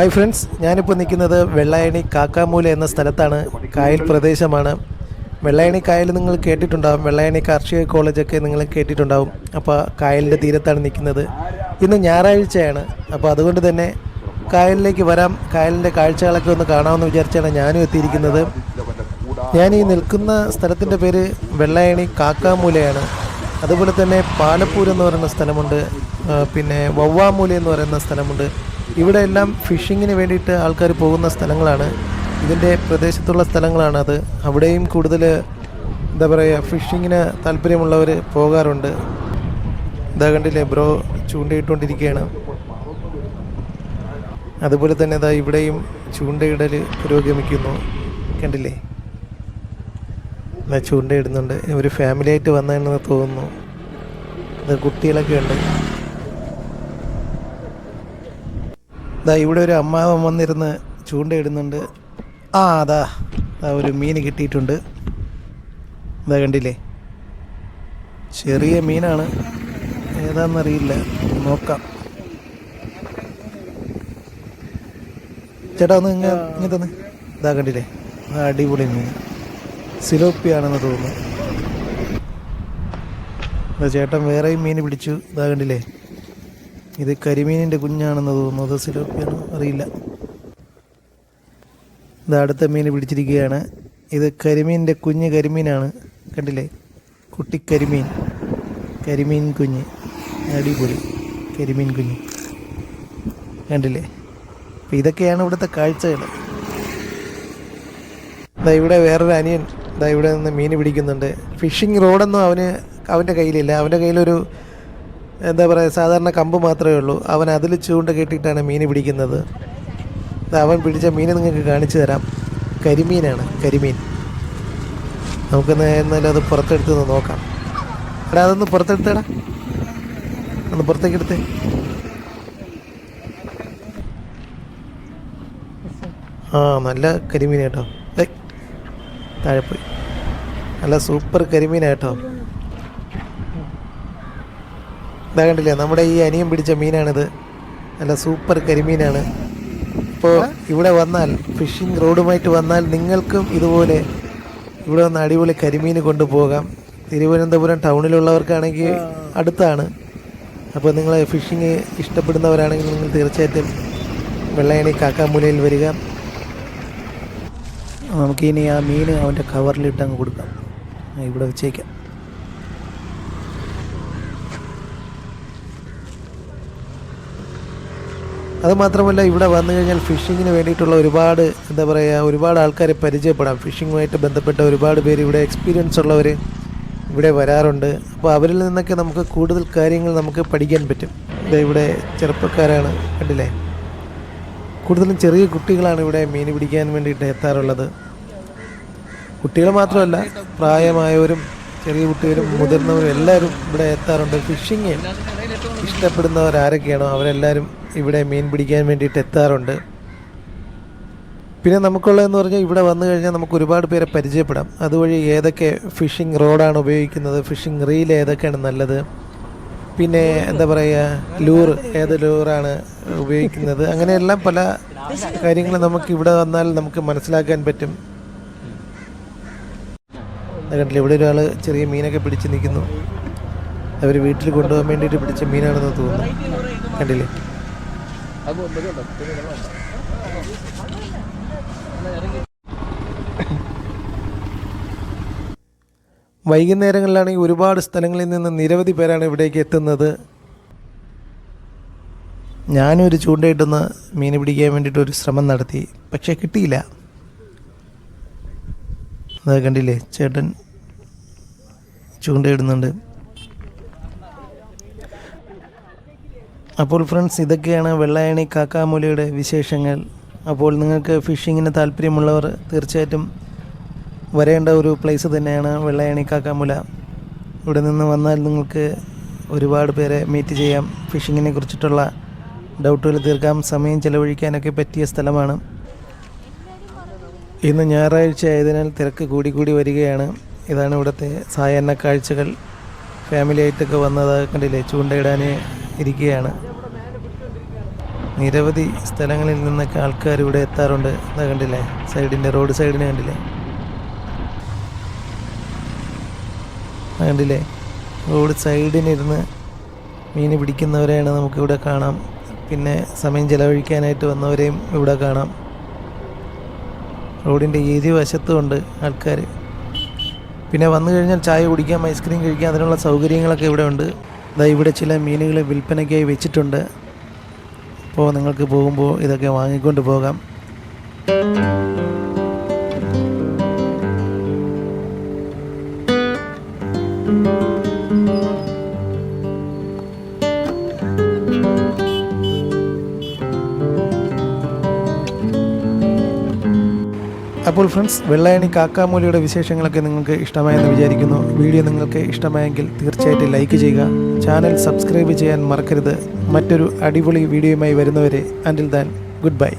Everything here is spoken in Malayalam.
ഹായ് ഫ്രണ്ട്സ് ഞാനിപ്പോൾ നിൽക്കുന്നത് വെള്ളായണി കാക്കാമൂല എന്ന സ്ഥലത്താണ്. കായൽ പ്രദേശമാണ്. വെള്ളായണി കായൽ നിങ്ങൾ കേട്ടിട്ടുണ്ടാവും. വെള്ളായണി കാർഷിക കോളേജൊക്കെ നിങ്ങൾ കേട്ടിട്ടുണ്ടാവും. അപ്പോൾ കായലിന്റെ തീരത്താണ് നിൽക്കുന്നത്. ഇന്ന് ഞായറാഴ്ചയാണ്. അപ്പോൾ അതുകൊണ്ട് തന്നെ കായലിലേക്ക് വരാം. കായലിന്റെ കാഴ്ചകളൊക്കെ ഒന്ന് കാണാമെന്ന് വിചാരിച്ചാണ് ഞാനും എത്തിയിരിക്കുന്നത്. ഞാൻ ഈ നിൽക്കുന്ന സ്ഥലത്തിന്റെ പേര് വെള്ളായണി കാക്കാമൂലയാണ്. അതുപോലെ തന്നെ പാലപ്പൂർ എന്ന് പറയുന്ന സ്ഥലമുണ്ട്. പിന്നെ വവ്വാമൂല എന്ന് പറയുന്ന സ്ഥലമുണ്ട്. ഇവിടെ എല്ലാം ഫിഷിങ്ങിന് വേണ്ടിയിട്ട് ആൾക്കാർ പോകുന്ന സ്ഥലങ്ങളാണ്. ഇതിന്റെ പ്രദേശത്തുള്ള സ്ഥലങ്ങളാണ് അത് അവിടെയും കൂടുതൽ എന്താ പറയുക ഫിഷിങ്ങിന് താല്പര്യമുള്ളവർ പോകാറുണ്ട്. ഇതാ കണ്ടില്ലേ ബ്രോ ചൂണ്ടയിട്ടുകൊണ്ടിരിക്കുകയാണ് അതുപോലെ തന്നെ ഇതാ ഇവിടെയും ചൂണ്ടയിടൽ പുരോഗമിക്കുന്നു. കണ്ടില്ലേ? ചൂണ്ടയിടുന്നുണ്ട്. ഒരു ഫാമിലിയായിട്ട് വന്നതെന്ന് തോന്നുന്നു. ഇത് കുട്ടികളൊക്കെ ഉണ്ട് ഇതാ ഇവിടെ ഒരു അമ്മാവൻ വന്നിരുന്ന് ചൂണ്ടയിടുന്നുണ്ട്. ആ അതാ അതാ ഒരു മീൻ കിട്ടിയിട്ടുണ്ട്. ഇതാ കണ്ടില്ലേ? ചെറിയ മീനാണ്. ഏതാണെന്നറിയില്ല നോക്കാം. ചേട്ടാ ഒന്ന് ഇങ്ങനെ തന്നെ. ഇതാ കണ്ടില്ലേ? അടിപൊളി മീൻ. സിലോപ്പിയാണെന്ന് തോന്നുന്നു. ചേട്ടൻ വേറെയും മീൻ പിടിച്ചു. ഇതാ കണ്ടില്ലേ? ഇത് കരിമീനിന്റെ കുഞ്ഞാണെന്ന് തോന്നുന്നു. അത് സിലോപ്പിയാണോ? അറിയില്ല. ഇത് അടുത്ത മീൻ പിടിച്ചിരിക്കുകയാണ്. ഇത് കരിമീനിന്റെ കുഞ്ഞ് കരിമീനാണ്. കണ്ടില്ലേ? കുട്ടി കരിമീൻ. കുഞ്ഞ്. അടിപൊളി. കരിമീൻ കുഞ്ഞ്. കണ്ടില്ലേ? അപ്പം ഇതൊക്കെയാണ് ഇവിടുത്തെ കാഴ്ചകൾ ഇതാ ഇവിടെ വേറൊരു അനിയൻ ദാ ഇവിടെ നിന്ന് മീൻ പിടിക്കുന്നുണ്ട്. ഫിഷിംഗ് റോഡൊന്നും അവന് അവന്റെ കയ്യിലില്ല. അവന്റെ കയ്യിലൊരു എന്താ പറയുക സാധാരണ കമ്പ് മാത്രമേ ഉള്ളൂ. അവൻ അതിൽ ചൂണ്ട കെട്ടിയിട്ടാണ് മീൻ പിടിക്കുന്നത്. അവൻ പിടിച്ച മീൻ നിങ്ങൾക്ക് കാണിച്ചു തരാം. കരിമീനാണ് കരിമീൻ. നമുക്ക് എന്നാലും അത് പുറത്തെടുത്ത് നോക്കാം. എടാ അതൊന്ന് പുറത്തെടുത്തേടാ. ഒന്ന് പുറത്തേക്ക് എടുത്തേ. ആ നല്ല കരിമീൻ ഏയ് താഴെ നല്ല സൂപ്പർ കരിമീൻ കേട്ടോ. ഇതാ കണ്ടില്ലേ? നമ്മുടെ ഈ അനിയം പിടിച്ച മീനാണിത്. നല്ല സൂപ്പർ കരിമീനാണ്. ഇപ്പോൾ ഇവിടെ വന്നാൽ ഫിഷിംഗ് റോഡുമായിട്ട് വന്നാൽ നിങ്ങൾക്കും ഇതുപോലെ ഇവിടെ വന്ന് അടിപൊളി കരിമീൻ കൊണ്ടുപോകാം. തിരുവനന്തപുരം ടൗണിലുള്ളവർക്കാണെങ്കിൽ അടുത്താണ്. അപ്പോൾ നിങ്ങൾ ഫിഷിങ് ഇഷ്ടപ്പെടുന്നവരാണെങ്കിൽ നിങ്ങൾ തീർച്ചയായിട്ടും വെള്ളയണി കാക്കാമൂലയിൽ വരിക. നമുക്കിനി ആ മീൻ അവന്റെ കവറിലിട്ട് അങ്ങ് കൊടുക്കാം. ഇവിടെ വെച്ചേക്കാം. അത് മാത്രമല്ല ഇവിടെ വന്നു കഴിഞ്ഞാൽ ഫിഷിങ്ങിന് വേണ്ടിയിട്ടുള്ള ഒരുപാട് എന്താ പറയുക ഒരുപാട് ആൾക്കാരെ പരിചയപ്പെടാം. ഫിഷിങ്ങുമായിട്ട് ബന്ധപ്പെട്ട ഒരുപാട് പേര് ഇവിടെ എക്സ്പീരിയൻസ് ഉള്ളവർ ഇവിടെ വരാറുണ്ട്. അപ്പോൾ അവരിൽ നിന്നൊക്കെ നമുക്ക് കൂടുതൽ കാര്യങ്ങൾ നമുക്ക് പഠിക്കാൻ പറ്റും. ദേ ഇവിടെ ചെറുപ്പക്കാരാണ് കണ്ടില്ലേ? കൂടുതലും ചെറിയ കുട്ടികളാണ് ഇവിടെ മീൻ പിടിക്കാൻ വേണ്ടിയിട്ട് എത്താറുള്ളത്. കുട്ടികൾ മാത്രമല്ല പ്രായമായവരും ചെറിയ കുട്ടികളും മുതിർന്നവരും എല്ലാവരും ഇവിടെ എത്താറുണ്ട്. ഫിഷിങ് ഇഷ്ടപ്പെടുന്നവർ ആരൊക്കെയാണോ അവരെല്ലാവരും ഇവിടെ മീൻ പിടിക്കാൻ വേണ്ടിയിട്ട് എത്താറുണ്ട്. പിന്നെ നമുക്കുള്ളതെന്ന് പറഞ്ഞാൽ ഇവിടെ വന്നു കഴിഞ്ഞാൽ നമുക്ക് ഒരുപാട് പേരെ പരിചയപ്പെടാം. അതുവഴി ഏതൊക്കെ ഫിഷിംഗ് റോഡാണ് ഉപയോഗിക്കുന്നത് ഫിഷിംഗ് റീൽ ഏതൊക്കെയാണ് നല്ലത് പിന്നെ എന്താ പറയുക ലൂർ ഏത് ലൂറാണ് ഉപയോഗിക്കുന്നത് അങ്ങനെയെല്ലാം പല കാര്യങ്ങളും നമുക്ക് ഇവിടെ വന്നാൽ നമുക്ക് മനസ്സിലാക്കാൻ പറ്റും. കണ്ടില്ല ഇവിടെ ഒരാൾ ചെറിയ മീനൊക്കെ പിടിച്ച് നിൽക്കുന്നു. അവർ വീട്ടിൽ കൊണ്ടുപോകാൻ വേണ്ടിയിട്ട് പിടിച്ച മീനാണെന്ന് തോന്നുന്നു. കണ്ടില്ലേ? വൈകുന്നേരങ്ങളിലാണെങ്കിൽ ഒരുപാട് സ്ഥലങ്ങളിൽ നിന്ന് നിരവധി പേരാണ് ഇവിടേക്ക് എത്തുന്നത്. ഞാനും ഒരു ചൂണ്ടയിട്ടൊന്ന് മീൻ പിടിക്കാൻ വേണ്ടിയിട്ട് ഒരു ശ്രമം നടത്തി പക്ഷേ കിട്ടിയില്ല. അത് കണ്ടില്ലേ ചേട്ടൻ ചൂണ്ടയിടുന്നുണ്ട്. അപ്പോൾ ഫ്രണ്ട്സ് ഇതൊക്കെയാണ് വെള്ളായണി കാക്കാമൂലയുടെ വിശേഷങ്ങൾ. അപ്പോൾ നിങ്ങൾക്ക് ഫിഷിങ്ങിന് താല്പര്യമുള്ളവർ തീർച്ചയായിട്ടും വരേണ്ട ഒരു പ്ലേസ് തന്നെയാണ് വെള്ളായണി കാക്കാമൂല. ഇവിടെ നിന്ന് വന്നാൽ നിങ്ങൾക്ക് ഒരുപാട് പേരെ മീറ്റ് ചെയ്യാം. ഫിഷിങ്ങിനെ കുറിച്ചിട്ടുള്ള ഡൗട്ടുകൾ തീർക്കാം. സമയം ചിലവഴിക്കാനൊക്കെ പറ്റിയ സ്ഥലമാണ്. ഇന്ന് ഞായറാഴ്ച ആയതിനാൽ തിരക്ക് കൂടി കൂടി വരികയാണ്. ഇതാണ് ഇവിടുത്തെ സായാഹ്ന കാഴ്ചകൾ. ഫാമിലിയായിട്ടൊക്കെ വന്നത് കണ്ടില്ലേ? ചൂണ്ടയിടാൻ ഇരിക്കുകയാണ്. നിരവധി സ്ഥലങ്ങളിൽ നിന്നൊക്കെ ആൾക്കാർ ഇവിടെ എത്താറുണ്ട്. എന്താ കണ്ടില്ലേ? സൈഡിന്റെ റോഡ് സൈഡിന് കണ്ടില്ലേ? കണ്ടില്ലേ? റോഡ് സൈഡിനിരുന്ന് മീൻ പിടിക്കുന്നവരെയാണ് നമുക്കിവിടെ കാണാം. പിന്നെ സമയം ചിലവഴിക്കാനായിട്ട് വന്നവരെയും ഇവിടെ കാണാം. റോഡിന്റെ ഇരുവശത്തുമുണ്ട് ആൾക്കാർ പിന്നെ വന്നു കഴിഞ്ഞാൽ ചായ കുടിക്കാം ഐസ്ക്രീം കഴിക്കാം അതിനുള്ള സൗകര്യങ്ങളൊക്കെ ഇവിടെ ഉണ്ട്. ദാ ഇവിടെ ചില മീനുകൾ വിൽപ്പനയ്ക്കായി വെച്ചിട്ടുണ്ട്. അപ്പോൾ നിങ്ങൾക്ക് പോകുമ്പോൾ ഇതൊക്കെ വാങ്ങിക്കൊണ്ട് പോകാം. അപ്പോൾ ഫ്രണ്ട്സ് വെള്ളായണി കാക്കാമൂലിയുടെ വിശേഷങ്ങളൊക്കെ നിങ്ങൾക്ക് ഇഷ്ടമായെന്ന് വിചാരിക്കുന്നു. വീഡിയോ നിങ്ങൾക്ക് ഇഷ്ടമായെങ്കിൽ തീർച്ചയായിട്ടും ലൈക്ക് ചെയ്യുക. ചാനൽ സബ്സ്ക്രൈബ് ചെയ്യാൻ മറക്കരുത്. മറ്റൊരു അടിപൊളി വീഡിയോയുമായി വരുന്നവരെ അന്റിൽ ദാൻ ഗുഡ് ബൈ